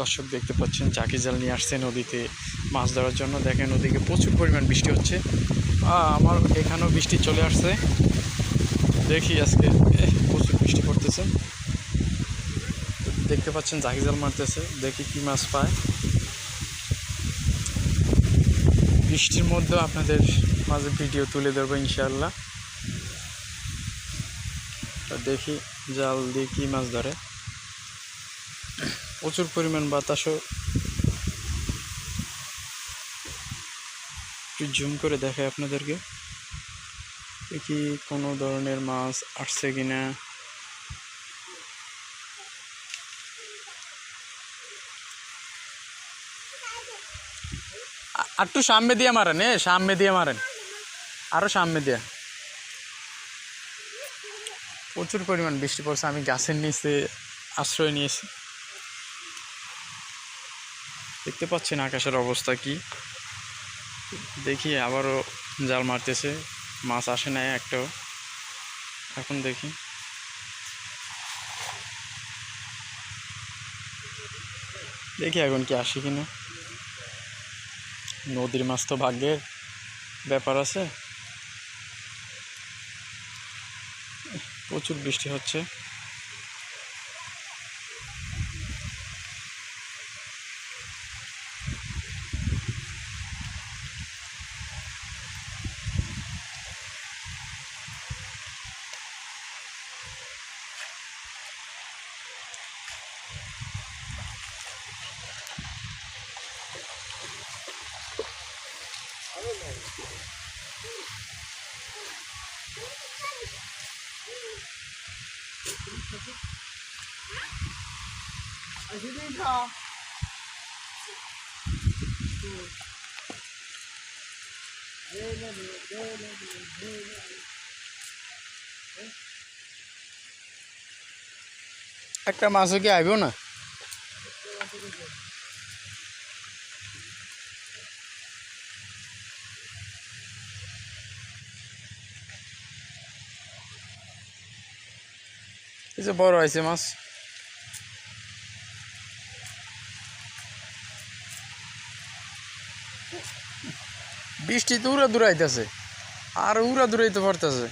দর্শক দেখতে পাচ্ছেন, চাকি জাল নিয়ে আসছে নদীতে। মাছ ধরার জন্য দেখেন ওদিকে প্রচুর পরিমাণ বৃষ্টি হচ্ছে। আমার এখানেও বৃষ্টি চলে আসছে। দেখি আজকে প্রচুর বৃষ্টি পড়তেছে। দেখতে পাচ্ছেন জাকি জাল মারতেছে। দেখি কি মাছ পায়। বৃষ্টির মধ্যেও আপনাদের মাঝে ভিডিও তুলে ধরবো ইনশাআল্লাহ। দেখি জাল দিয়ে কী মাছ ধরে। প্রচুর পরিমাণ বাতাসও একটু জুম করে দেখায় আপনাদেরকে। দেখি কোনো ধরনের মাছ আসছে কিনা একটু সামনে দিয়ে মারেন, এ, সামনে দিয়ে মারেন। আরও সামনে দিয়ে। প্রচুর পরিমাণ বৃষ্টি পড়ছে, আমি গাছের নিচে আশ্রয় নিয়েছি। দেখতে পাচ্ছেন আকাশের অবস্থা কি? দেখি, আবারও জাল মারতেছে। মাছ আসে না একটাও। এখন দেখি। দেখি এখন কি আসে কিনা। নদীর মাছ তো ভাগ্যের ব্যাপার আছে। প্রচুর বৃষ্টি হচ্ছে। একটা মাছও কি আইব না এই যে বড় হয়েছে মাছ। বৃষ্টি তো উড়া দূরাইতেছে আর উড়া দূরাইতে পারতেছে।